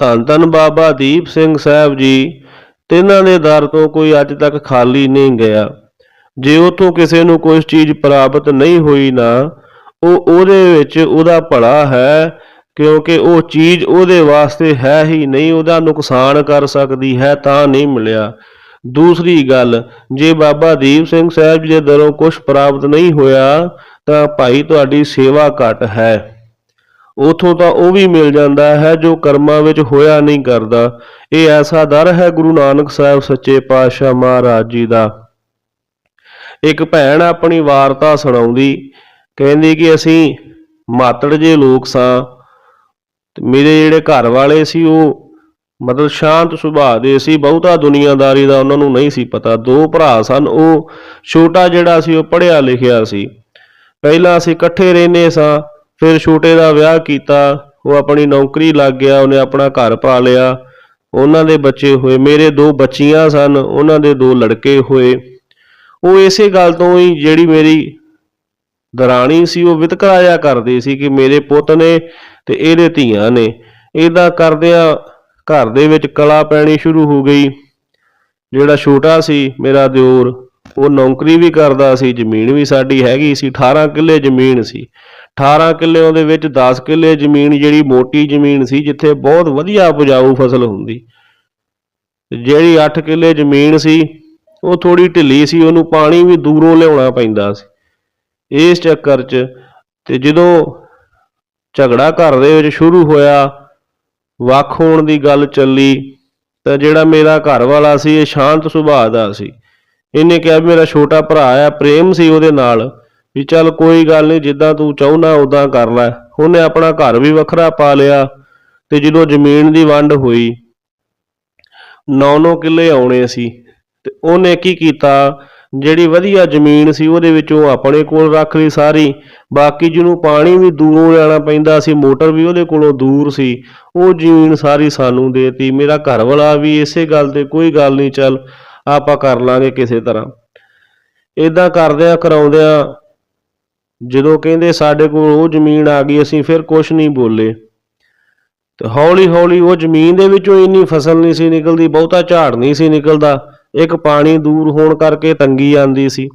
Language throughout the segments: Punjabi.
ਧੰਨ ਧੰਨ ਬਾਬਾ ਦੀਪ ਸਿੰਘ ਸਾਹਿਬ ਜੀ, ਤਿੰਨਾਂ ਦੇ ਦਰ ਤੋਂ ਕੋਈ ਅੱਜ ਤੱਕ ਖਾਲੀ ਨਹੀਂ ਗਿਆ। ਜੇ ਉਤੋਂ ਕਿਸੇ ਨੂੰ ਕੋਈ ਚੀਜ਼ ਪ੍ਰਾਪਤ ਨਹੀਂ ਹੋਈ ਨਾ, ਉਹ ਉਹਦੇ ਵਿੱਚ ਉਹਦਾ ਭਲਾ ਹੈ, ਕਿਉਂਕਿ ਉਹ ਚੀਜ਼ ਉਹਦੇ ਵਾਸਤੇ ਹੈ ਹੀ ਨਹੀਂ, ਉਹਦਾ ਨੁਕਸਾਨ ਕਰ ਸਕਦੀ ਹੈ, ਤਾਂ ਨਹੀਂ ਮਿਲਿਆ। ਦੂਸਰੀ ਗੱਲ, ਜੇ ਬਾਬਾ ਦੀਪ ਸਿੰਘ ਸਾਹਿਬ ਜੀ ਦੇ ਦਰੋਂ ਕੁਝ ਪ੍ਰਾਪਤ ਨਹੀਂ ਹੋਇਆ, ਤਾਂ ਭਾਈ ਤੁਹਾਡੀ ਸੇਵਾ ਘੱਟ ਹੈ। ਉਥੋਂ ਤਾਂ ਉਹ ਵੀ ਮਿਲ ਜਾਂਦਾ ਹੈ ਜੋ ਕਰਮਾਂ ਵਿੱਚ ਹੋਇਆ ਨਹੀਂ ਕਰਦਾ। ਇਹ ਐਸਾ ਦਰ ਹੈ ਗੁਰੂ ਨਾਨਕ ਸਾਹਿਬ ਸੱਚੇ ਪਾਤਸ਼ਾਹ ਮਹਾਰਾਜ ਜੀ ਦਾ। ਇੱਕ ਭੈਣ ਆਪਣੀ ਵਾਰਤਾ ਸੁਣਾਉਂਦੀ, ਕਹਿੰਦੀ ਕਿ ਅਸੀਂ ਮਾਤੜ ਜੇ ਲੋਕ ਸਾਂ, ਤੇ ਮੇਰੇ ਜਿਹੜੇ ਘਰ ਵਾਲੇ ਸੀ ਉਹ ਮਤਲਬ ਸ਼ਾਂਤ ਸੁਭਾਅ ਦੇ ਸੀ, ਬਹੁਤਾ ਦੁਨੀਆਦਾਰੀ ਦਾ ਉਹਨਾਂ ਨੂੰ ਨਹੀਂ ਸੀ ਪਤਾ। ਦੋ ਭਰਾ ਸਨ, ਉਹ ਛੋਟਾ ਜਿਹੜਾ ਸੀ ਉਹ ਪੜ੍ਹਿਆ ਲਿਖਿਆ ਸੀ। ਪਹਿਲਾਂ ਅਸੀਂ ਇਕੱਠੇ ਰਹਿੰਦੇ ਸਾਂ ਫਿਰ ਛੋਟੇ ਦਾ ਵਿਆਹ ਕੀਤਾ, ਉਹ ਆਪਣੀ ਨੌਕਰੀ ਲੱਗ ਗਿਆ, ਉਹਨੇ ਆਪਣਾ ਘਰ ਪਾ ਲਿਆ। ਉਹਨਾਂ ਦੇ ਬੱਚੇ ਹੋਏ, ਮੇਰੇ ਦੋ ਬੱਚੀਆਂ ਸਨ, ਉਹਨਾਂ ਦੇ ਦੋ ਲੜਕੇ ਹੋਏ। ਉਹ ਇਸੇ ਗੱਲ ਤੋਂ ਹੀ ਜਿਹੜੀ ਮੇਰੀ ਦਰਾਣੀ ਸੀ, ਉਹ ਵਿਤਕਰਾਇਆ ਕਰਦੀ ਸੀ ਕਿ ਮੇਰੇ ਪੁੱਤ ਨੇ ਤੇ ਇਹਦੇ ਧੀਆਂ ਨੇ। ਇਹਦਾ ਕਰਦਿਆਂ ਘਰ ਦੇ ਵਿੱਚ ਕਲਾ ਪੈਣੀ ਸ਼ੁਰੂ ਹੋ ਗਈ। ਜਿਹੜਾ ਛੋਟਾ ਸੀ ਮੇਰਾ ਦਿਓਰ, ਉਹ ਨੌਕਰੀ ਵੀ ਕਰਦਾ ਸੀ, ਜ਼ਮੀਨ ਵੀ ਸਾਡੀ ਹੈਗੀ ਸੀ 18 ਕਿੱਲੇ ਜ਼ਮੀਨ ਸੀ। 18 ਕਿੱਲਿਆਂ ਦੇ ਵਿੱਚ 10 ਕਿੱਲੇ ਜ਼ਮੀਨ ਜਿਹੜੀ ਮੋਟੀ ਜ਼ਮੀਨ ਸੀ, ਜਿੱਥੇ ਬਹੁਤ ਵਧੀਆ ਉਪਜਾਊ ਫਸਲ ਹੁੰਦੀ। ਜਿਹੜੀ 8 ਕਿੱਲੇ ਜ਼ਮੀਨ ਸੀ, ਉਹ ਥੋੜੀ ਢਿੱਲੀ ਸੀ, ਉਹਨੂੰ ਪਾਣੀ ਵੀ ਦੂਰੋਂ ਲਿਆਉਣਾ ਪੈਂਦਾ ਸੀ। ਇਸ ਚੱਕਰ 'ਚ ਤੇ ਜਦੋਂ ਝਗੜਾ ਘਰ ਦੇ ਵਿੱਚ ਸ਼ੁਰੂ ਹੋਇਆ, ਵੱਖ ਹੋਣ ਦੀ ਗੱਲ ਚੱਲੀ, ਤਾਂ ਜਿਹੜਾ ਮੇਰਾ ਘਰ ਵਾਲਾ ਸੀ, ਇਹ ਸ਼ਾਂਤ ਸੁਭਾਅ ਦਾ ਸੀ। ਇਹਨੇ ਕਿਹਾ ਵੀ ਮੇਰਾ ਛੋਟਾ ਭਰਾ ਆ, ਪ੍ਰੇਮ ਸੀ ਉਹਦੇ ਨਾਲ। ਵੀ ਚੱਲ ਕੋਈ ਗੱਲ ਨਹੀਂ, ਜਿੱਦਾਂ ਤੂੰ ਚਾਹੁੰਦਾ ਉਦਾਂ ਕਰ ਲੈ। ਉਹਨੇ ਆਪਣਾ ਘਰ ਵੀ ਵੱਖਰਾ ਪਾ ਲਿਆ ਤੇ ਜਦੋਂ ਜ਼ਮੀਨ ਦੀ ਵੰਡ ਹੋਈ 9-9 ਕਿੱਲੇ ਆਉਣੇ ਸੀ ਤੇ ਉਹਨੇ ਕੀ ਕੀਤਾ? ਜਿਹੜੀ ਵਧੀਆ ਜ਼ਮੀਨ ਸੀ ਉਹਦੇ ਵਿੱਚ ਉਹ ਆਪਣੇ ਕੋਲ ਰੱਖ ਲਈ ਸਾਰੀ। ਬਾਕੀ ਜਿਹਨੂੰ ਪਾਣੀ ਵੀ ਦੂਰੋਂ ਲੈਣਾ ਪੈਂਦਾ ਸੀ, ਮੋਟਰ ਵੀ ਉਹਦੇ ਕੋਲੋਂ ਦੂਰ ਸੀ, ਉਹ ਜ਼ਮੀਨ ਸਾਰੀ ਸਾਨੂੰ ਦੇਤੀ। ਮੇਰਾ ਘਰ ਵਾਲਾ ਵੀ ਇਸੇ ਗੱਲ ਤੇ ਕੋਈ ਗੱਲ ਨਹੀਂ, ਚੱਲ ਆਪਾਂ ਕਰ ਲਾਂਗੇ ਕਿਸੇ ਤਰ੍ਹਾਂ। ਇਦਾਂ ਕਰਦਿਆਂ ਕਰਾਉਂਦਿਆਂ ਜਦੋਂ ਕਹਿੰਦੇ ਸਾਡੇ ਕੋਲ ਉਹ ਜ਼ਮੀਨ ਆ ਗਈ, ਅਸੀਂ ਫਿਰ ਕੁਝ ਨਹੀਂ ਬੋਲੇ। ਤੇ ਹੌਲੀ ਹੌਲੀ ਉਹ ਜ਼ਮੀਨ ਦੇ ਵਿੱਚੋਂ ਇੰਨੀ ਫਸਲ ਨਹੀਂ ਸੀ ਨਿਕਲਦੀ, ਬਹੁਤਾ ਝਾੜ ਨਹੀਂ ਸੀ ਨਿਕਲਦਾ। ਇੱਕ ਪਾਣੀ ਦੂਰ ਹੋਣ ਕਰਕੇ ਤੰਗੀ ਆਂਦੀ ਸੀ।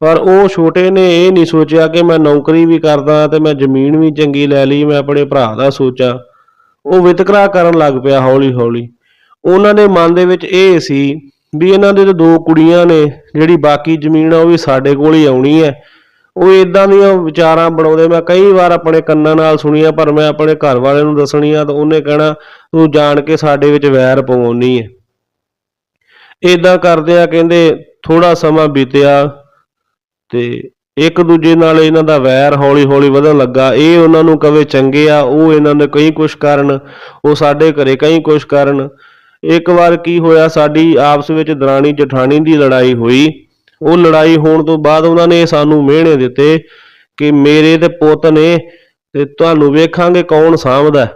ਪਰ ਉਹ ਛੋਟੇ ਨੇ ਇਹ ਨਹੀਂ ਸੋਚਿਆ ਕਿ ਮੈਂ ਨੌਕਰੀ ਵੀ ਕਰਦਾ ਤੇ ਮੈਂ ਜ਼ਮੀਨ ਵੀ ਚੰਗੀ ਲੈ ਲਈ, ਮੈਂ ਆਪਣੇ ਭਰਾ ਦਾ ਸੋਚਾ। ਉਹ ਵਿਤਕਰਾ ਕਰਨ ਲੱਗ ਪਿਆ ਹੌਲੀ ਹੌਲੀ ਉਹਨਾਂ ਦੇ ਮਨ ਦੇ ਵਿੱਚ ਇਹ ਸੀ ਵੀ ਇਹਨਾਂ ਦੇ ਦੋ ਕੁੜੀਆਂ ਨੇ, ਜਿਹੜੀ ਬਾਕੀ ਜ਼ਮੀਨ ਆ ਉਹ ਵੀ ਸਾਡੇ ਕੋਲ ਹੀ ਆਉਣੀ ਹੈ। ਉਹ ਇਦਾਂ ਦੀਆਂ ਵਿਚਾਰਾਂ ਬਣਾਉਂਦੇ। ਮੈਂ ਕਈ ਵਾਰ ਆਪਣੇ ਕੰਨਾਂ ਨਾਲ ਸੁਣੀਆਂ, ਪਰ ਮੈਂ ਆਪਣੇ ਘਰ ਵਾਲਿਆਂ ਨੂੰ ਦੱਸਣੀਆਂ ਤਾਂ ਉਹਨੇ ਕਹਿਣਾ, ਤੂੰ ਜਾਣ ਕੇ ਸਾਡੇ ਵਿੱਚ ਵੈਰ ਪਵਾਉਣੀ ਹੈ ਇਦਾਂ ਕਰਦੇ ਆ, ਕਹਿੰਦੇ ਥੋੜਾ ਸਮਾਂ ਬੀਤਿਆ ਤੇ ਇੱਕ ਦੂਜੇ ਨਾਲ ਇਹਨਾਂ ਦਾ ਵੈਰ ਹੌਲੀ ਹੌਲੀ ਵਧਣ ਲੱਗਾ। ਇਹ ਉਹਨਾਂ ਨੂੰ ਕਵੇ ਚੰਗੇ ਆ, ਉਹ ਇਹਨਾਂ ਨੇ ਕਈ ਕੁਛ ਕਰਨ, ਉਹ ਸਾਡੇ ਘਰੇ ਕਈ ਕੁਛ ਕਰਨ। ਇੱਕ ਵਾਰ ਕੀ ਹੋਇਆ, ਸਾਡੀ ਆਪਸ ਵਿੱਚ ਦਰਾਣੀ ਜਠਾਣੀ ਦੀ ਲੜਾਈ ਹੋਈ। ਉਹ ਲੜਾਈ ਹੋਣ ਤੋਂ ਬਾਅਦ ਉਹਨਾਂ ਨੇ ਸਾਨੂੰ ਮਿਹਣੇ ਦਿੱਤੇ ਕਿ ਮੇਰੇ ਤੇ ਪੁੱਤ ਨੇ ਤੇ ਤੁਹਾਨੂੰ ਵੇਖਾਂਗੇ ਕੌਣ ਸਾਂਭਦਾ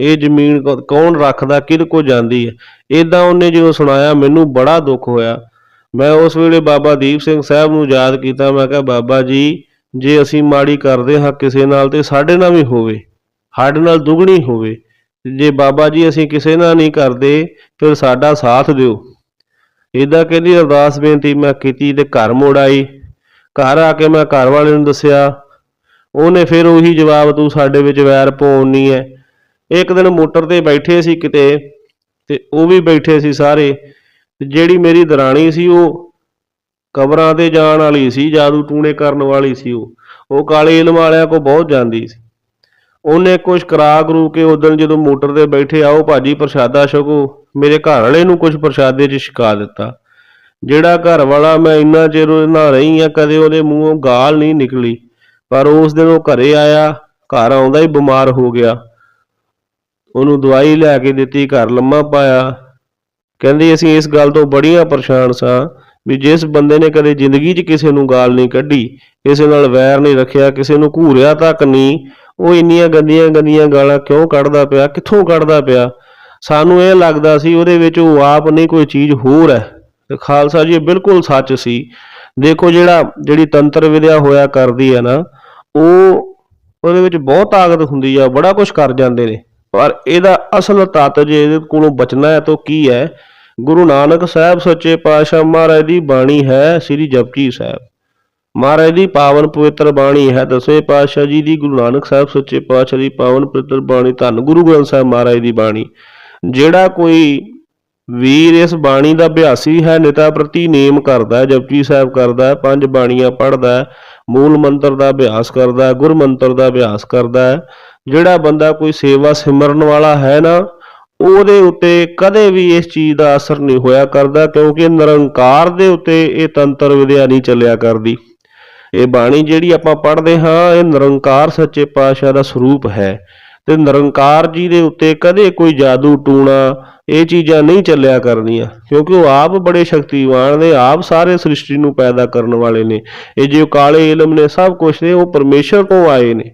ਇਹ ਜ਼ਮੀਨ ਕੌ- ਕੌਣ ਰੱਖਦਾ, ਕਿਹਦੇ ਕੋ ਜਾਂਦੀ ਹੈ। ਇਦਾਂ ਉਹਨੇ ਜਦੋਂ ਸੁਣਾਇਆ, ਮੈਨੂੰ ਬੜਾ ਦੁੱਖ ਹੋਇਆ। ਮੈਂ ਉਸ ਵੇਲੇ ਬਾਬਾ ਦੀਪ ਸਿੰਘ ਸਾਹਿਬ ਨੂੰ ਯਾਦ ਕੀਤਾ, ਮੈਂ ਕਿਹਾ, ਬਾਬਾ ਜੀ, ਜੇ ਅਸੀਂ ਮਾੜੀ ਕਰਦੇ ਹਾਂ ਕਿਸੇ ਨਾਲ ਤੇ ਸਾਡੇ ਨਾਲ ਵੀ ਹੋਵੇ, ਸਾਡੇ ਨਾਲ ਦੁੱਗਣੀ ਹੋਵੇ। ਜੇ ਬਾਬਾ ਜੀ ਅਸੀਂ ਕਿਸੇ ਨਾਲ ਨਹੀਂ ਕਰਦੇ, ਫਿਰ ਸਾਡਾ ਸਾਥ ਦਿਓ। ਇਦਾਂ ਕਹਿੰਦੀ ਅਰਦਾਸ ਬੇਨਤੀ ਮੈਂ ਕੀਤੀ ਤੇ ਘਰ ਮੁੜ ਆਈ। ਘਰ ਆ ਕੇ ਮੈਂ ਘਰ ਵਾਲੇ ਨੂੰ ਦੱਸਿਆ, ਉਹਨੇ ਫਿਰ ਉਹੀ ਜਵਾਬ, ਤੂੰ ਸਾਡੇ ਵਿੱਚ ਵੈਰ ਪਾਉਣੀ ਹੈ ਇੱਕ ਦਿਨ ਮੋਟਰ ਤੇ ਬੈਠੇ ਸੀ ਕਿਤੇ, ਤੇ ਉਹ ਵੀ ਬੈਠੇ ਸੀ ਸਾਰੇ ਜਿਹੜੀ ਮੇਰੀ ਦਰਾਣੀ ਸੀ ਉਹ ਕਬਰਾਂ ਤੇ ਜਾਣ ਵਾਲੀ ਸੀ, ਜਾਦੂ ਟੂਣੇ ਕਰਨ ਵਾਲੀ ਸੀ ਉਹ। ਉਹ ਕਾਲੇ ਇਲਮ ਵਾਲਿਆਂ ਕੋ ਬਹੁਤ ਜਾਂਦੀ ਸੀ। ਉਹਨੇ ਕੁਝ ਕਰਾ ਕਰੂ ਕੇ ਉਦੋਂ ਜਦੋਂ ਮੋਟਰ ਤੇ ਬੈਠੇ, ਆਓ ਭਾਜੀ ਪ੍ਰਸ਼ਾਦਾ ਛਕੋ। ਮੇਰੇ ਘਰ ਵਾਲੇ ਨੂੰ ਕੁਝ ਪ੍ਰਸ਼ਾਦੇ 'ਚ ਛਕਾ ਦਿੱਤਾ। ਜਿਹੜਾ ਘਰ ਵਾਲਾ ਮੈਂ ਇੰਨਾ ਚਿਰ ਨਾਲ ਰਹੀ ਆ, ਕਦੇ ਉਹਦੇ ਮੂੰਹੋਂ ਗਾਲ ਨਹੀਂ ਨਿਕਲੀ। ਪਰ ਉਸ ਦਿਨ ਉਹ ਘਰੇ ਆਇਆ, ਘਰ ਆਉਂਦਾ ਹੀ ਬਿਮਾਰ ਹੋ ਗਿਆ। ਉਹਨੂੰ ਦਵਾਈ ਲੈ ਕੇ ਦਿੱਤੀ, ਘਰ ਲੰਮਾ ਪਾਇਆ। ਕਹਿੰਦੀ, ਅਸੀਂ ਇਸ ਗੱਲ ਤੋਂ ਬੜੀਆਂ ਪਰੇਸ਼ਾਨ ਸਾਂ ਵੀ ਜਿਸ ਬੰਦੇ ਨੇ ਕਦੇ ਜ਼ਿੰਦਗੀ 'ਚ ਕਿਸੇ ਨੂੰ ਗਾਲ ਨਹੀਂ ਕੱਢੀ, ਕਿਸੇ ਨਾਲ ਵੈਰ ਨਹੀਂ ਰੱਖਿਆ, ਕਿਸੇ ਨੂੰ ਘੂਰਿਆ ਤੱਕ ਨਹੀਂ, ਉਹ ਇੰਨੀਆਂ ਗੰਦੀਆਂ ਗੰਦੀਆਂ ਗਾਲਾਂ ਕਿਉਂ ਕੱਢਦਾ ਪਿਆ, ਕਿੱਥੋਂ ਕੱਢਦਾ ਪਿਆ? ਸਾਨੂੰ ਇਹ ਲੱਗਦਾ ਸੀ ਉਹਦੇ ਵਿੱਚ ਉਹ ਆਪ ਨਹੀਂ ਕੋਈ ਚੀਜ਼ ਹੋਰ ਹੈ। ਤੇ ਖਾਲਸਾ ਜੀ, ਇਹ ਬਿਲਕੁਲ ਸੱਚ ਸੀ। ਦੇਖੋ ਜਿਹੜਾ, ਜਿਹੜੀ ਤੰਤਰ ਵਿਦਿਆ ਹੋਇਆ ਕਰਦੀ ਹੈ ਨਾ, ਉਹ ਉਹਦੇ ਵਿੱਚ ਬਹੁਤ ਤਾਕਤ ਹੁੰਦੀ ਆ, ਬੜਾ ਕੁਝ ਕਰ ਜਾਂਦੇ ਨੇ। ਪਰ ਇਹਦਾ ਅਸਲ ਤੱਤ ਜੇ ਇਹਦੇ ਕੋਲੋਂ ਬਚਣਾ ਹੈ ਤਾਂ ਕੀ ਹੈ? ਗੁਰੂ ਨਾਨਕ ਸਾਹਿਬ ਸੱਚੇ ਪਾਤਸ਼ਾਹ ਮਹਾਰਾਜ ਦੀ ਬਾਣੀ ਹੈ, ਸ੍ਰੀ ਜਪਜੀ ਸਾਹਿਬ। ਮਹਾਰਾਜ ਦੀ ਪਾਵਨ ਪਵਿੱਤਰ ਬਾਣੀ ਹੈ ਦਸਵੇਂ ਪਾਤਸ਼ਾਹ ਜੀ ਦੀ ਗੁਰੂ ਨਾਨਕ ਸਾਹਿਬ ਸੱਚੇ ਪਾਤਸ਼ਾਹ ਦੀ ਪਾਵਨ ਪਵਿੱਤਰ ਬਾਣੀ, ਧੰਨ ਗੁਰੂ ਗ੍ਰੰਥ ਸਾਹਿਬ ਮਹਾਰਾਜ ਦੀ ਬਾਣੀ। ਜਿਹੜਾ ਕੋਈ ਵੀਰ ਇਸ ਬਾਣੀ ਦਾ ਅਭਿਆਸੀ ਹੈ, ਨਿਤਾ ਪ੍ਰਤੀ ਨੇਮ ਕਰਦਾ ਹੈ, ਜਪਜੀ ਸਾਹਿਬ ਕਰਦਾ ਪੰਜ ਬਾਣੀਆਂ ਪੜ੍ਹਦਾ ਮੂਲ ਮੰਤਰ ਦਾ ਅਭਿਆਸ ਕਰਦਾ ਗੁਰ ਮੰਤਰ ਦਾ ਅਭਿਆਸ ਕਰਦਾ ਹੈ, ਜਿਹੜਾ ਬੰਦਾ ਕੋਈ ਸੇਵਾ ਸਿਮਰਨ ਵਾਲਾ ਹੈ ਨਾ, ਉਹਦੇ ਉੱਤੇ ਕਦੇ ਵੀ ਇਸ ਚੀਜ਼ ਦਾ ਅਸਰ ਨਹੀਂ ਹੋਇਆ ਕਰਦਾ, ਕਿਉਂਕਿ ਨਿਰੰਕਾਰ ਦੇ ਉੱਤੇ ਇਹ ਤੰਤਰ ਵਿਦਿਆ ਨਹੀਂ ਚੱਲਿਆ ਕਰਦੀ। ਇਹ ਬਾਣੀ ਜਿਹੜੀ ਆਪਾਂ ਪੜ੍ਹਦੇ ਹਾਂ, ਇਹ ਨਿਰੰਕਾਰ ਸੱਚੇ ਪਾਤਸ਼ਾਹ ਦਾ ਸਰੂਪ ਹੈ। ਤੇ ਨਿਰੰਕਾਰ ਜੀ ਦੇ ਉੱਤੇ ਕਦੇ ਕੋਈ ਜਾਦੂ ਟੂਣਾ ਇਹ ਚੀਜ਼ਾਂ ਨਹੀਂ ਚੱਲਿਆ ਕਰਨੀਆਂ, ਕਿਉਂਕਿ ਉਹ ਆਪ ਬੜੇ ਸ਼ਕਤੀਵਾਨ ਨੇ, ਆਪ ਸਾਰੇ ਸ੍ਰਿਸ਼ਟੀ ਨੂੰ ਪੈਦਾ ਕਰਨ ਵਾਲੇ ਨੇ। ਇਹ ਜੋ ਕਾਲੇ ਇਲਮ ਨੇ, ਸਭ ਕੁਝ ਨੇ, ਉਹ ਪਰਮੇਸ਼ਰ ਤੋਂ ਆਏ ਨੇ।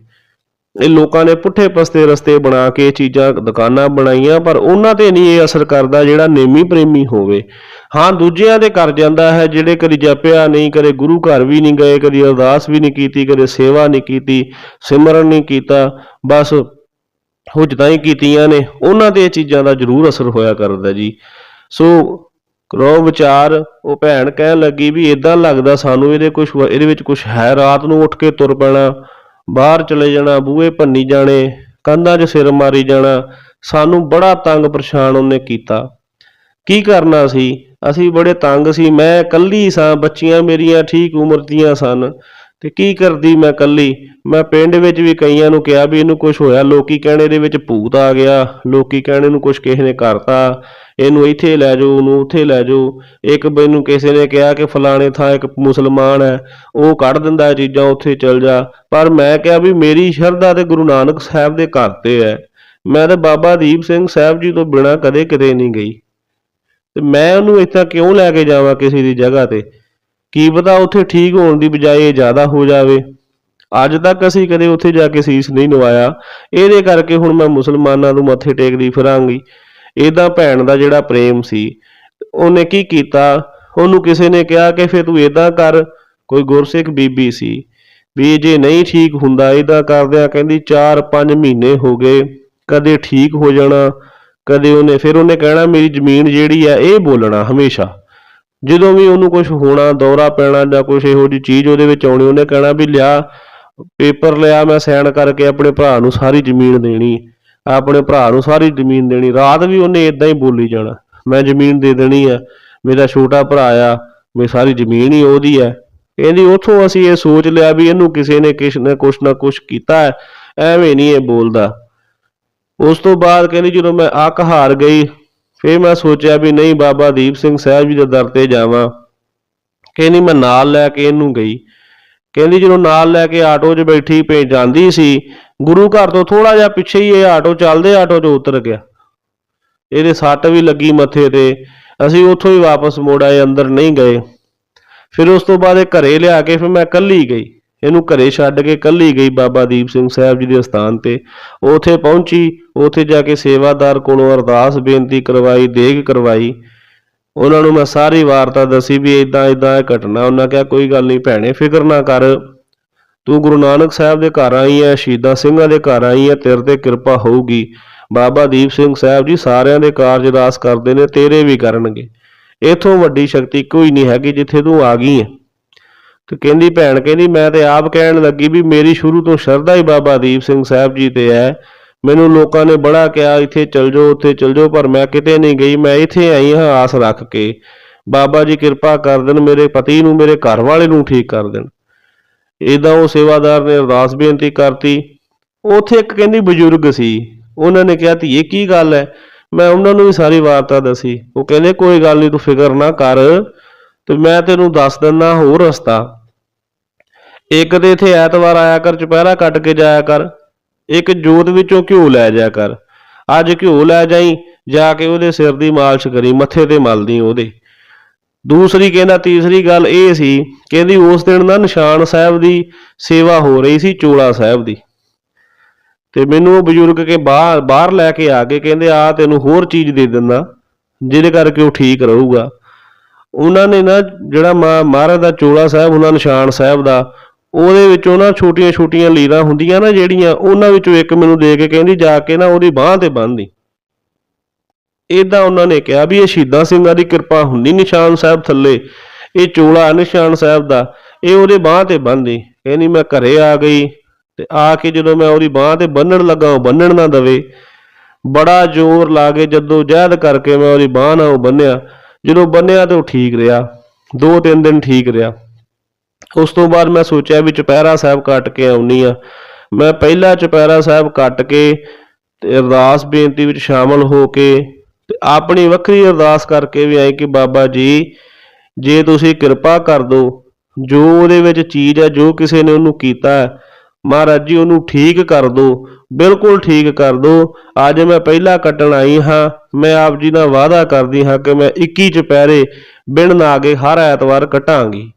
ਇਹ ਲੋਕਾਂ ਨੇ ਪੁੱਠੇ ਪਸਤੇ ਰਸਤੇ ਬਣਾ ਕੇ ਇਹ ਚੀਜ਼ਾਂ, ਦੁਕਾਨਾਂ ਬਣਾਈਆਂ, ਪਰ ਉਹਨਾਂ ਤੇ ਨਹੀਂ ਇਹ ਅਸਰ ਕਰਦਾ ਜਿਹੜਾ ਨੇਮੀ ਪ੍ਰੇਮੀ ਹੋਵੇ। ਹਾਂ, ਦੂਜਿਆਂ ਦੇ ਕਰ ਜਾਂਦਾ ਹੈ, ਜਿਹੜੇ ਕਦੀ ਜਪਿਆ ਨਹੀਂ, ਕਦੇ ਗੁਰੂ ਘਰ ਵੀ ਨਹੀਂ ਗਏ, ਕਦੀ ਅਰਦਾਸ ਵੀ ਨਹੀਂ ਕੀਤੀ, ਕਦੇ ਸੇਵਾ ਨਹੀਂ ਕੀਤੀ, ਸਿਮਰਨ ਨਹੀਂ ਕੀਤਾ। ਬਸ ਹੁਜਤਾਂ ਹੀ ਕੀਤੀਆਂ ਨੇ, ਉਹਨਾਂ ਤੇ ਇਹ ਚੀਜ਼ਾਂ ਦਾ ਜ਼ਰੂਰ ਅਸਰ ਹੋਇਆ ਕਰਦਾ ਜੀ। ਸੋ ਕਰੋ ਵਿਚਾਰ, ਉਹ ਭੈਣ ਕਹਿਣ ਲੱਗੀ ਵੀ ਇਦਾਂ ਲੱਗਦਾ ਸਾਨੂੰ ਇਹਦੇ ਕੁਝ ਇਹਦੇ ਵਿੱਚ ਕੁਝ ਹੈ। ਰਾਤ ਨੂੰ ਉੱਠ ਕੇ ਤੁਰ ਪੈਣਾ, ਬਾਹਰ ਚਲੇ ਜਾਣਾ, ਬੂਹੇ ਭੰਨੀ ਜਾਣੇ, ਕੰਧਾਂ 'ਚ ਸਿਰ ਮਾਰੀ ਜਾਣਾ, ਸਾਨੂੰ ਬੜਾ ਤੰਗ ਪਰੇਸ਼ਾਨ ਉਹਨੇ ਕੀਤਾ। ਕੀ ਕਰਨਾ ਸੀ? ਅਸੀਂ ਬੜੇ ਤੰਗ ਸੀ। ਮੈਂ ਇਕੱਲੀ ਸਾਂ, ਬੱਚੀਆਂ ਮੇਰੀਆਂ ਠੀਕ ਉਮਰ ਦੀਆਂ ਸਨ। ਤੇ ਕੀ ਕਰਦੀ ਮੈਂ ਇਕੱਲੀ ਮੈਂ ਪਿੰਡ ਵਿੱਚ ਵੀ ਕਈਆਂ ਨੂੰ ਕਿਹਾ ਵੀ ਇਹਨੂੰ ਕੁਝ ਹੋਇਆ। ਲੋਕੀ ਕਹਿਣੇ ਇਹਦੇ ਵਿੱਚ ਭੂਤ ਆ ਗਿਆ। ਲੋਕੀ ਕਹਿਣੇ ਨੂੰ ਕੁਝ ਕਿਸੇ ਨੇ ਕਰਤਾ। ਇਹਨੂੰ ਇੱਥੇ ਲੈ ਜਾਓ, ਉਹਨੂੰ ਉੱਥੇ ਲੈ ਜਾਓ। ਇੱਕ ਮੈਨੂੰ ਕਿਸੇ ਨੇ ਕਿਹਾ ਕਿ ਫਲਾਣੇ ਥਾਂ ਇੱਕ ਮੁਸਲਮਾਨ ਹੈ। ਉਹ ਕੱਢ ਦਿੰਦਾ ਚੀਜ਼ਾਂ, ਉੱਥੇ ਚਲ ਜਾ। ਪਰ ਮੈਂ ਕਿਹਾ ਵੀ ਮੇਰੀ ਸ਼ਰਧਾ ਤੇ ਗੁਰੂ ਨਾਨਕ ਸਾਹਿਬ ਦੇ ਘਰ ਤੇ ਹੈ। ਮੈਂ ਤਾਂ ਬਾਬਾ ਦੀਪ ਸਿੰਘ ਸਾਹਿਬ ਜੀ ਤੋਂ ਬਿਨਾਂ ਕਦੇ ਕਿਤੇ ਨਹੀਂ ਗਈ। ਤੇ ਮੈਂ ਉਹਨੂੰ ਇੱਥੇ ਕਿਉਂ ਲੈ ਕੇ ਜਾਵਾਂ ਕਿਸੇ ਦੀ ਜਗ੍ਹਾ ਤੇ? ਕੀ ਪਤਾ ਉੱਥੇ ਠੀਕ ਹੋਣ ਦੀ ਬਜਾਏ ਇਹ ਜ਼ਿਆਦਾ ਹੋ ਜਾਵੇ। ਅੱਜ ਤੱਕ ਅਸੀਂ ਕਦੇ ਉੱਥੇ ਜਾ ਕੇ ਸੀਸ ਨਹੀਂ ਨਵਾਇਆ। ਇਹਦੇ ਕਰਕੇ ਹੁਣ ਮੈਂ ਮੁਸਲਮਾਨਾਂ ਨੂੰ ਮੱਥੇ ਟੇਕਦੀ ਫਿਰਾਂਗੀ। ਇਹਦਾ ਭੈਣ ਦਾ ਜਿਹੜਾ ਪ੍ਰੇਮ ਸੀ। ਉਹਨੇ ਕੀ ਕੀਤਾ? ਉਹਨੂੰ ਕਿਸੇ ਨੇ ਕਿਹਾ ਕਿ ਫੇ ਤੂੰ ਇਦਾਂ ਕਰ, ਕੋਈ ਗੁਰਸਿੱਖ ਬੀਬੀ ਸੀ। ਵੀ ਜੇ ਨਹੀਂ ਠੀਕ ਹੁੰਦਾ ਇਦਾਂ ਕਰਦਿਆਂ ਕਹਿੰਦੀ 4-5 ਮਹੀਨੇ ਹੋ ਗਏ, ਕਦੇ ਠੀਕ ਹੋ ਜਾਣਾ, ਕਦੇ ਉਹਨੇ, ਫਿਰ ਉਹਨੇ ਕਹਿਣਾ, ਮੇਰੀ ਜ਼ਮੀਨ ਜਿਹੜੀ ਆ, ਇਹ ਬੋਲਣਾ ਹਮੇਸ਼ਾ। ਜਦੋਂ ਵੀ ਉਹਨੂੰ ਕੁਝ ਹੋਣਾ, ਦੌਰਾ ਪੈਣਾ ਜਾਂ ਕੁਝ ਇਹੋ ਜਿਹੀ ਚੀਜ਼ ਉਹਦੇ ਵਿੱਚ ਆਉਣੀ, ਉਹਨੇ ਕਹਿਣਾ ਵੀ ਲਿਆ, ਪੇਪਰ ਲਿਆ, ਮੈਂ ਸਾਈਨ ਕਰਕੇ ਆਪਣੇ ਭਰਾ ਨੂੰ ਸਾਰੀ ਜ਼ਮੀਨ ਦੇਣੀ, ਆਪਣੇ ਭਰਾ ਨੂੰ ਸਾਰੀ ਜ਼ਮੀਨ ਦੇਣੀ। ਰਾਤ ਵੀ ਉਹਨੇ ਇਦਾਂ ਹੀ ਬੋਲੀ ਜਾਣਾ, ਮੈਂ ਜ਼ਮੀਨ ਦੇ ਦੇਣੀ ਆ, ਮੇਰਾ ਛੋਟਾ ਭਰਾ ਆ, ਮੇਰੀ ਸਾਰੀ ਜ਼ਮੀਨ ਹੀ ਉਹਦੀ ਹੈ ਕਹਿੰਦੀ ਉਥੋਂ ਅਸੀਂ ਇਹ ਸੋਚ ਲਿਆ ਵੀ ਇਹਨੂੰ ਕਿਸੇ ਨੇ ਕਿਸ ਨੇ ਕੁਛ ਨਾ ਕੁਛ ਕੀਤਾ ਹੈ, ਐਵੇਂ ਨਹੀਂ ਇਹ ਬੋਲਦਾ। ਉਸ ਤੋਂ ਬਾਅਦ ਕਹਿੰਦੀ ਜਦੋਂ ਮੈਂ ਅੱਕ ਹਾਰ ਗਈ ਫਿਰ ਮੈਂ ਸੋਚਿਆ ਵੀ ਨਹੀਂ ਬਾਬਾ ਦੀਪ ਸਿੰਘ ਸਾਹਿਬ ਜੀ ਦੇ ਦਰ ਤੇ ਜਾਵਾਂ। ਕਹਿੰਦੀ ਮੈਂ ਨਾਲ ਲੈ ਕੇ ਇਹਨੂੰ ਗਈ। ਕਹਿੰਦੀ ਜਦੋਂ ਨਾਲ ਲੈ ਕੇ ਆਟੋ 'ਚ ਬੈਠੀ ਪੇ ਜਾਂਦੀ ਸੀ, ਗੁਰੂ ਘਰ ਤੋਂ ਥੋੜਾ ਜਿਹਾ ਪਿੱਛੇ ਹੀ ਇਹ ਆਟੋ ਚੱਲਦੇ ਆਟੋ ਚੋਂ ਉਤਰ ਗਿਆ। ਇਹਦੇ ਸੱਟ ਵੀ ਲੱਗੀ ਮੱਥੇ ਤੇ। ਅਸੀਂ ਉੱਥੋਂ ਹੀ ਵਾਪਸ ਮੋੜ ਆਏ, ਅੰਦਰ ਨਹੀਂ ਗਏ। ਫਿਰ ਉਸ ਤੋਂ ਬਾਅਦ ਇਹ ਘਰੇ ਲਿਆ ਕੇ ਫਿਰ ਮੈਂ ਇਕੱਲੀ ਗਈ। ਇਹਨੂੰ ਘਰੇ ਛੱਡ ਕੇ ਕੱਲੀ ਗਈ ਬਾਬਾ ਦੀਪ ਸਿੰਘ ਸਾਹਿਬ ਜੀ ਦੇ ਅਸਥਾਨ ਤੇ। ਉਥੇ ਪਹੁੰਚੀ, ਉਥੇ ਜਾ ਕੇ ਸੇਵਾਦਾਰ ਕੋਲੋਂ ਅਰਦਾਸ, ਬੇਨਤੀ ਕਰਵਾਈ, ਦੇਗ ਕਰਵਾਈ। ਉਹਨਾਂ ਨੂੰ ਮੈਂ ਸਾਰੀ ਵਾਰਤਾ ਦੱਸੀ ਵੀ ਇਦਾਂ ਇਦਾਂ ਇਹ ਘਟਨਾ। ਉਹਨਾਂ ਕਿਹਾ, ਕੋਈ ਗੱਲ ਨਹੀਂ ਭੈਣੇ, ਫਿਕਰ ਨਾ ਕਰ। ਤੂੰ ਗੁਰੂ ਨਾਨਕ ਸਾਹਿਬ ਦੇ ਘਰ ਆਈ ਹੈ ਸ਼ਹੀਦਾਂ ਸਿੰਘਾਂ ਦੇ ਘਰ ਆਈ ਹੈ ਤੇਰੇ ਤੇ ਕਿਰਪਾ ਹੋਊਗੀ। ਬਾਬਾ ਦੀਪ ਸਿੰਘ ਸਾਹਿਬ ਜੀ ਸਾਰਿਆਂ ਦੇ ਕਾਰਜ ਰਾਸ ਕਰਦੇ ਨੇ, ਤੇਰੇ ਵੀ ਕਰਨਗੇ। ਇਥੋਂ ਵੱਡੀ ਸ਼ਕਤੀ ਕੋਈ ਨਹੀਂ ਹੈਗੀ ਜਿੱਥੇ ਤੂੰ ਆ ਗਈ ਹੈ ਤੇ ਕਹਿੰਦੀ, ਭੈਣ ਕਹਿੰਦੀ, ਮੈਂ ਤੇ ਆਪ ਕਹਿਣ ਲੱਗੀ ਵੀ ਮੇਰੀ ਸ਼ੁਰੂ ਤੋਂ ਸ਼ਰਧਾ ਹੀ ਬਾਬਾ ਦੀਪ ਸਿੰਘ ਸਾਹਿਬ ਜੀ ਤੇ ਹੈ। ਮੈਨੂੰ ਲੋਕਾਂ ਨੇ ਬੜਾ ਕਿਹਾ, ਇੱਥੇ ਚਲ ਜਾਓ, ਉੱਥੇ ਚਲ ਜਾਓ, ਪਰ ਮੈਂ ਕਿਤੇ ਨਹੀਂ ਗਈ, ਮੈਂ ਇੱਥੇ ਆਈ ਹਾਂ, ਆਸ ਰੱਖ ਕੇ। ਬਾਬਾ ਜੀ ਕਿਰਪਾ ਕਰ ਦੇਣ, ਮੇਰੇ ਪਤੀ ਨੂੰ, ਮੇਰੇ ਘਰ ਵਾਲੇ ਨੂੰ ਠੀਕ ਕਰ ਦੇਣ। ਇਦਾਂ ਉਹ ਸੇਵਾਦਾਰ ਨੇ ਅਰਦਾਸ ਬੇਨਤੀ ਕਰਤੀ। ਉੱਥੇ ਇੱਕ ਕਹਿੰਦੀ ਬਜ਼ੁਰਗ ਸੀ। ਉਹਨਾਂ ਨੇ ਕਿਹਾ, ਧੀਏ, ਕੀ ਗੱਲ ਹੈ? ਮੈਂ ਉਹਨਾਂ ਨੂੰ ਵੀ ਸਾਰੀ ਵਾਰਤਾ ਦੱਸੀ। ਉਹ ਕਹਿੰਦੇ, ਕੋਈ ਗੱਲ ਨਹੀਂ, ਤੂੰ ਫਿਕਰ ਨਾ ਕਰ ਤੇ ਮੈਂ ਤੈਨੂੰ ਦੱਸ ਦਿੰਦਾ ਹੋਰ ਰਸਤਾ। ਇੱਕ ਤੇ ਇਥੇ ਐਤਵਾਰ ਆਇਆ ਕਰ, ਚੁਪਹਿਰਾ ਕੱਟ ਕੇ ਜਾਇਆ ਕਰ। ਇੱਕ ਜੋਤ ਵਿੱਚੋਂ ਘਿਓ ਲੈ ਜਾਇਆ ਕਰ। ਅੱਜ ਘਿਓ ਲੈ ਜਾਈ, ਜਾ ਕੇ ਉਹਦੇ ਸਿਰ ਦੀ ਮਾਲਿਸ਼ ਕਰੀ, ਮੱਥੇ ਤੇ ਮਲਦੀ ਉਹਦੇ। ਦੂਸਰੀ ਕਹਿੰਦਾ, ਤੀਸਰੀ ਗੱਲ ਇਹ ਸੀ, ਕਹਿੰਦੀ ਉਸ ਦਿਨ ਨਾ ਨਿਸ਼ਾਨ ਸਾਹਿਬ ਦੀ ਸੇਵਾ ਹੋ ਰਹੀ ਸੀ, ਚੋਲਾ ਸਾਹਿਬ ਦੀ। ਤੇ ਮੈਨੂੰ ਉਹ ਬਜ਼ੁਰਗ ਕੇ ਬਾਹਰ ਬਾਹਰ ਲੈ ਕੇ ਆ ਕੇ ਕਹਿੰਦੇ ਆ ਤੈਨੂੰ ਹੋਰ ਚੀਜ਼ ਦੇ ਦਿੰਦਾ, ਜਿਹਦੇ ਕਰਕੇ ਉਹ ਠੀਕ ਰਹੂਗਾ। ਉਹਨਾਂ ਨੇ ਨਾ ਜਿਹੜਾ ਮਾ- ਮਹਾਰਾਜ ਦਾ ਚੋਲਾ ਸਾਹਿਬ, ਉਹਨਾਂ ਨਿਸ਼ਾਨ ਸਾਹਿਬ ਦਾ ਉਹਦੇ ਵਿੱਚੋਂ ਨਾ ਛੋਟੀਆਂ-ਛੋਟੀਆਂ ਲੀਰਾਂ ਹੁੰਦੀਆਂ ਨਾ ਜਿਹੜੀਆਂ, ਉਹਨਾਂ ਵਿੱਚੋਂ ਇੱਕ ਮੈਨੂੰ ਦੇ ਕੇ ਕਹਿੰਦੀ, ਜਾ ਕੇ ਨਾ ਉਹਦੀ ਬਾਹ ਤੇ ਬੰਨ੍ਹਦੀ। ਏਦਾਂ ਉਹਨਾਂ ਨੇ ਕਿਹਾ ਵੀ ਇਹ ਸ਼ਹੀਦਾਂ ਸਿੰਘਾਂ ਦੀ ਕਿਰਪਾ ਹੁੰਦੀ ਨਿਸ਼ਾਨ ਸਾਹਿਬ ਥੱਲੇ। ਇਹ ਚੋਲਾ ਨਿਸ਼ਾਨ ਸਾਹਿਬ ਦਾ, ਇਹ ਉਹਦੇ ਬਾਹ ਤੇ ਬੰਨ੍ਹਦੀ। ਕਹਿੰਦੀ, ਮੈਂ ਘਰੇ ਆ ਗਈ ਤੇ ਆ ਕੇ ਜਦੋਂ ਮੈਂ ਉਹਦੀ ਬਾਹ ਤੇ ਬੰਨਣ ਲੱਗਾ, ਉਹ ਬੰਨਣ ਨਾ ਦਵੇ। ਬੜਾ ਜ਼ੋਰ ਲਾ ਕੇ ਜਦੋਂ ਜਹਿਦ ਕਰਕੇ ਮੈਂ ਉਹਦੀ ਬਾਹ ਨਾਲ ਉਹ ਬੰਨਿਆ ਜਦੋਂ ਬੰਨਿਆ ਤੇ ਉਹ ਠੀਕ ਰਿਹਾ। ਦੋ ਤਿੰਨ ਦਿਨ ਠੀਕ ਰਿਹਾ। ਉਸ ਤੋਂ ਬਾਅਦ ਮੈਂ ਸੋਚਿਆ ਵੀ ਚੁਪਹਿਰਾ ਸਾਹਿਬ ਕੱਟ ਕੇ ਆਉਣੀ ਆ। ਮੈਂ ਪਹਿਲਾ ਚੁਪਹਿਰਾ ਸਾਹਿਬ ਕੱਟ ਕੇ ਤੇ ਅਰਦਾਸ ਬੇਨਤੀ ਵਿੱਚ ਸ਼ਾਮਲ ਹੋ ਕੇ ਤੇ ਆਪਣੀ ਵੱਖਰੀ ਅਰਦਾਸ ਕਰਕੇ ਵੀ ਆਏ ਕਿ ਬਾਬਾ ਜੀ, ਜੇ ਤੁਸੀਂ ਕਿਰਪਾ ਕਰ ਦਿਓ ਜੋ ਉਹਦੇ ਵਿੱਚ ਚੀਜ਼ ਹੈ ਜੋ ਕਿਸੇ ਨੇ ਉਹਨੂੰ ਕੀਤਾ ਮਹਾਰਾਜ ਜੀ ਉਹਨੂੰ ਠੀਕ ਕਰ ਦਿਓ ਬਿਲਕੁਲ ਠੀਕ ਕਰ ਦਿਓ ਅੱਜ ਮੈਂ ਪਹਿਲਾ ਕੱਟਣ ਆਈ ਹਾਂ, ਮੈਂ ਆਪ ਜੀ ਨਾਲ ਵਾਅਦਾ ਕਰਦੀ ਹਾਂ ਕਿ ਮੈਂ 21 ਚੁਪਹਿਰੇ ਬਿਨ ਨਾਗੇ ਹਰ ਐਤਵਾਰ ਕਟਾਂਗੀ।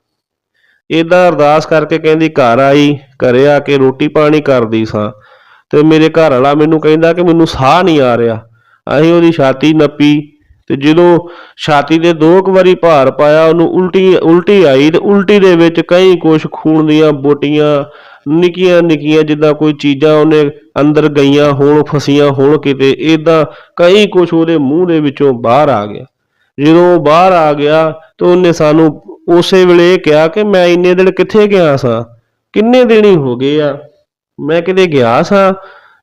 ਇਦਾਂ ਅਰਦਾਸ ਕਰਕੇ ਕਹਿੰਦੀ, ਘਰ ਆਈ, ਘਰੇ ਆ ਕੇ ਰੋਟੀ ਪਾਣੀ ਕਰਦੀ ਸਾਂ। ਤੇ ਮੇਰੇ ਘਰ ਵਾਲਾ ਮੈਨੂੰ ਕਹਿੰਦਾ ਕਿ ਮੈਨੂੰ ਸਾਹ ਨਹੀਂ ਆ ਰਿਹਾ। ਅਸੀਂ ਉਹਦੀ ਛਾਤੀ ਨੱਪੀ ਤੇ ਜਦੋਂ ਛਾਤੀ ਦੇ ਦੋ ਕੁ ਵਾਰੀ ਭਾਰ ਪਾਇਆ, ਉਹਨੂੰ ਉਲਟੀ ਉਲਟੀ ਆਈ ਤੇ ਉਲਟੀ ਦੇ ਵਿੱਚ ਕਈ ਕੁਛ ਖੂਨ ਦੀਆਂ ਬੋਟੀਆਂ ਨਿੱਕੀਆਂ ਨਿੱਕੀਆਂ ਜਿੱਦਾਂ ਕੋਈ ਚੀਜ਼ਾਂ ਉਹਨੇ ਅੰਦਰ ਗਈਆਂ ਹੋਣ, ਫਸੀਆਂ ਹੋਣ ਕਿਤੇ ਇਦਾਂ ਕਈ ਕੁਛ ਉਹਦੇ ਮੂੰਹ ਦੇ ਵਿੱਚੋਂ ਬਾਹਰ ਆ ਗਿਆ। ਜਦੋਂ ਉਹ ਬਾਹਰ ਆ ਗਿਆ ਤਾਂ ਉਹਨੇ ਸਾਨੂੰ ਉਸੇ ਵੇਲੇ ਇਹ ਕਿਹਾ ਕਿ ਮੈਂ ਇੰਨੇ ਦਿਨ ਕਿੱਥੇ ਗਿਆ ਸਾਂ? ਕਿੰਨੇ ਦਿਨ ਹੀ ਹੋ ਗਏ ਆ? ਮੈਂ ਕਿਤੇ ਗਿਆ ਸਾਂ?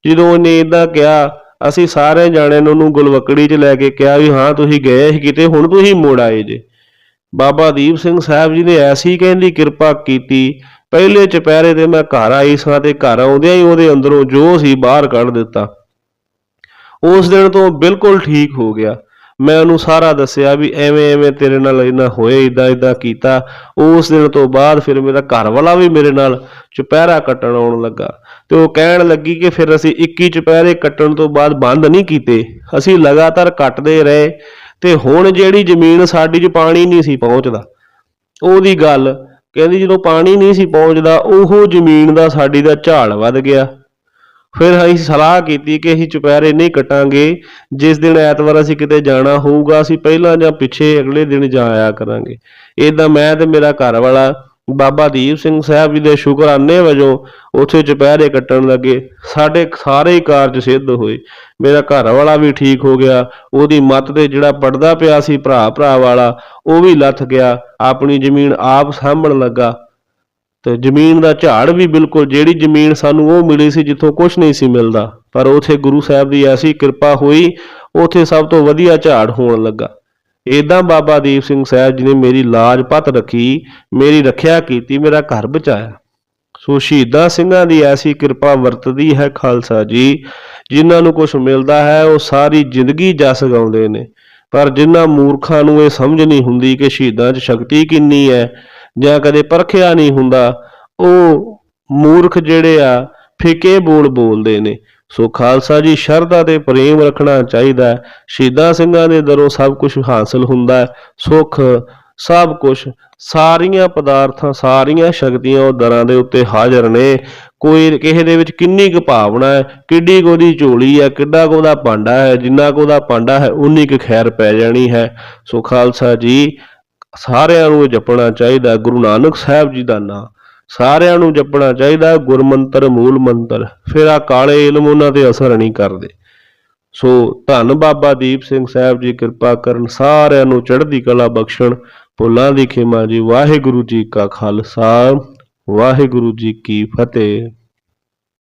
ਜਦੋਂ ਉਹਨੇ ਇਦਾਂ ਕਿਹਾ, ਅਸੀਂ ਸਾਰੇ ਜਾਣਿਆਂ ਨੇ ਉਹਨੂੰ ਗੁਲਵਕੜੀ 'ਚ ਲੈ ਕੇ ਕਿਹਾ ਵੀ ਹਾਂ, ਤੁਸੀਂ ਗਏ ਸੀ ਕਿਤੇ, ਹੁਣ ਤੁਸੀਂ ਮੁੜ ਆਏ ਜੇ। ਬਾਬਾ ਦੀਪ ਸਿੰਘ ਸਾਹਿਬ ਜੀ ਨੇ ਐਸੀ ਕਹਿੰਦੀ ਕਿਰਪਾ ਕੀਤੀ, ਪਹਿਲੇ ਚੁਪਹਿਰੇ ਤੇ ਮੈਂ ਘਰ ਆਈ ਸਾਂ ਤੇ ਘਰ ਆਉਂਦਿਆਂ ਹੀ ਉਹਦੇ ਅੰਦਰੋਂ ਜੋ ਸੀ ਬਾਹਰ ਕੱਢ ਦਿੱਤਾ। ਉਸ ਦਿਨ ਤੋਂ ਬਿਲਕੁਲ ਠੀਕ ਹੋ ਗਿਆ। ਮੈਂ ਉਹਨੂੰ ਸਾਰਾ ਦੱਸਿਆ ਵੀ ਐਵੇਂ ਐਵੇਂ ਤੇਰੇ ਨਾਲ ਇਹਨਾਂ ਹੋਏ ਇਦਾਂ ਇਦਾਂ ਕੀਤਾ। ਉਸ ਦਿਨ ਤੋਂ ਬਾਅਦ ਫਿਰ ਮੇਰਾ ਘਰ ਵਾਲਾ ਵੀ ਮੇਰੇ ਨਾਲ ਚੁਪਹਿਰਾ ਕੱਟਣ ਆਉਣ ਲੱਗਾ। ਤੇ ਉਹ ਕਹਿਣ ਲੱਗੀ ਕਿ ਫਿਰ ਅਸੀਂ 21 ਚੁਪਹਿਰੇ ਕੱਟਣ ਤੋਂ ਬਾਅਦ ਬੰਦ ਨਹੀਂ ਕੀਤੇ। ਅਸੀਂ ਲਗਾਤਾਰ ਕੱਟਦੇ ਰਹੇ ਤੇ ਹੁਣ ਜਿਹੜੀ ਜ਼ਮੀਨ ਸਾਡੀ 'ਚ ਪਾਣੀ ਨਹੀਂ ਸੀ ਪਹੁੰਚਦਾ। ਉਹਦੀ ਗੱਲ, ਕਹਿੰਦੀ ਜਦੋਂ ਪਾਣੀ ਨਹੀਂ ਸੀ ਪਹੁੰਚਦਾ, ਉਹ ਜ਼ਮੀਨ ਦਾ ਸਾਡੀ ਦਾ ਝਾੜ ਵੱਧ ਗਿਆ। ਫਿਰ ਅਸੀਂ ਸਲਾਹ ਕੀਤੀ ਕਿ ਅਸੀਂ ਚੁਪਹਿਰੇ ਨਹੀਂ ਕਟਾਂਗੇ। ਜਿਸ ਦਿਨ ਐਤਵਾਰ ਅਸੀਂ ਕਿਤੇ ਜਾਣਾ ਹੋਊਗਾ, ਅਸੀਂ ਪਹਿਲਾਂ ਜਾਂ ਪਿੱਛੇ ਅਗਲੇ ਦਿਨ ਜਾ ਆਇਆ ਕਰਾਂਗੇ। ਇਦਾਂ ਮੈਂ ਤੇ ਮੇਰਾ ਘਰ ਵਾਲਾ ਬਾਬਾ ਦੀਪ ਸਿੰਘ ਸਾਹਿਬ ਜੀ ਦੇ ਸ਼ੁਕਰਾਨੇ ਵਜੋਂ ਉੱਥੇ ਚੁਪਹਿਰੇ ਕੱਟਣ ਲੱਗੇ। ਸਾਡੇ ਸਾਰੇ ਹੀ ਕਾਰਜ ਸਿੱਧ ਹੋਏ। ਮੇਰਾ ਘਰ ਵਾਲਾ ਵੀ ਠੀਕ ਹੋ ਗਿਆ। ਉਹਦੀ ਮੱਤ ਤੇ ਜਿਹੜਾ ਪੜਦਾ ਪਿਆ ਸੀ ਭਰਾ ਭਰਾ ਵਾਲਾ, ਉਹ ਵੀ ਲੱਥ ਗਿਆ। ਆਪਣੀ ਜ਼ਮੀਨ ਆਪ ਸਾਂਭਣ ਲੱਗਾ। ਤੇ ਜ਼ਮੀਨ ਦਾ ਝਾੜ ਵੀ ਬਿਲਕੁਲ ਜਿਹੜੀ ਜ਼ਮੀਨ ਸਾਨੂੰ ਉਹ ਮਿਲੀ ਸੀ ਜਿੱਥੋਂ ਕੁਝ ਨਹੀਂ ਸੀ ਮਿਲਦਾ। ਪਰ ਉਥੇ ਗੁਰੂ ਸਾਹਿਬ ਦੀ ਐਸੀ ਕਿਰਪਾ ਹੋਈ, ਉਥੇ ਸਭ ਤੋਂ ਵਧੀਆ ਝਾੜ ਹੋਣ ਲੱਗਾ। ਏਦਾਂ ਬਾਬਾ ਦੀਪ ਸਿੰਘ ਸਾਹਿਬ ਜੀ ਨੇ ਮੇਰੀ ਲਾਜ ਪੱਤ ਰੱਖੀ, ਮੇਰੀ ਰੱਖਿਆ ਕੀਤੀ, ਮੇਰਾ ਘਰ ਬਚਾਇਆ। ਸੋ ਸ਼ਹੀਦਾਂ ਸਿੰਘਾਂ ਦੀ ਐਸੀ ਕਿਰਪਾ ਵਰਤਦੀ ਹੈ ਖਾਲਸਾ ਜੀ, ਜਿਨ੍ਹਾਂ ਨੂੰ ਕੁਝ ਮਿਲਦਾ ਹੈ, ਉਹ ਸਾਰੀ ਜ਼ਿੰਦਗੀ ਜਸ ਗਾਉਂਦੇ ਨੇ। ਪਰ ਜਿਨ੍ਹਾਂ ਮੂਰਖਾਂ ਨੂੰ ਇਹ ਸਮਝ ਨਹੀਂ ਹੁੰਦੀ ਕਿ ਸ਼ਹੀਦਾਂ 'ਚ ਸ਼ਕਤੀ ਕਿੰਨੀ ਹੈ ਜਾਂ ਕਦੇ ਪਰਖਿਆ ਨਹੀਂ ਹੁੰਦਾ, ਉਹ ਮੂਰਖ ਜਿਹੜੇ ਆ, ਫਿੱਕੇ ਬੋਲ ਬੋਲਦੇ ਨੇ। ਸੋ ਖਾਲਸਾ ਜੀ, ਸ਼ਰਧਾ ਤੇ ਪ੍ਰੇਮ ਰੱਖਣਾ ਚਾਹੀਦਾ ਸ਼ਹੀਦਾਂ ਸਿੰਘਾਂ ਦੇ ਦਰੋਂ ਸਭ ਕੁਝ ਹਾਸਲ ਹੁੰਦਾ ਹੈ। ਸਭ ਕੁਝ ਸਾਰੀਆਂ ਪਦਾਰਥਾਂ, ਸਾਰੀਆਂ ਸ਼ਕਤੀਆਂ ਉਹ ਦਰਾਂ ਦੇ ਉੱਤੇ ਹਾਜ਼ਰ ਨੇ। ਕੋਈ ਕਿਸੇ ਦੇ ਵਿੱਚ ਕਿੰਨੀ ਕੁ ਭਾਵਨਾ ਹੈ, ਕਿੱਡੀ ਕੁ ਉਹਦੀ ਝੋਲੀ ਹੈ, ਕਿੱਡਾ ਕੁ ਉਹਦਾ ਪਾਂਡਾ ਹੈ, ਜਿੰਨਾ ਕੁ ਉਹਦਾ ਪਾਂਡਾ ਹੈ, ਉਨੀ ਕੁ ਖੈਰ ਪੈ ਜਾਣੀ ਹੈ। ਸੋ ਖਾਲਸਾ ਜੀ ਸਾਰਿਆਂ ਨੂੰ ਇਹ ਜਪਣਾ ਚਾਹੀਦਾ ਗੁਰੂ ਨਾਨਕ ਸਾਹਿਬ ਜੀ ਦਾ ਨਾਮ ਸਾਰਿਆਂ ਨੂੰ ਜਪਣਾ ਚਾਹੀਦਾ ਹੈ, ਗੁਰਮੰਤਰ ਮੂਲ ਮੰਤਰ। ਫਿਰ ਆ ਕਾਲੇ ਇਲਮ ਉਹਨਾਂ ਤੇ ਅਸਰ ਨਹੀਂ ਕਰਦੇ। ਸੋ ਧੰਨ ਬਾਬਾ ਦੀਪ ਸਿੰਘ ਸਾਹਿਬ ਜੀ ਕਿਰਪਾ ਕਰਨ ਸਾਰਿਆਂ ਨੂੰ ਚੜ੍ਹਦੀ ਕਲਾ ਬਖਸ਼ਣ। ਭੁੱਲਾਂ ਦੀ ਖਿਮਾ ਜੀ ਵਾਹਿਗੁਰੂ ਜੀ ਕਾ ਖਾਲਸਾ ਵਾਹਿਗੁਰੂ ਜੀ ਕੀ ਫਤਿਹ।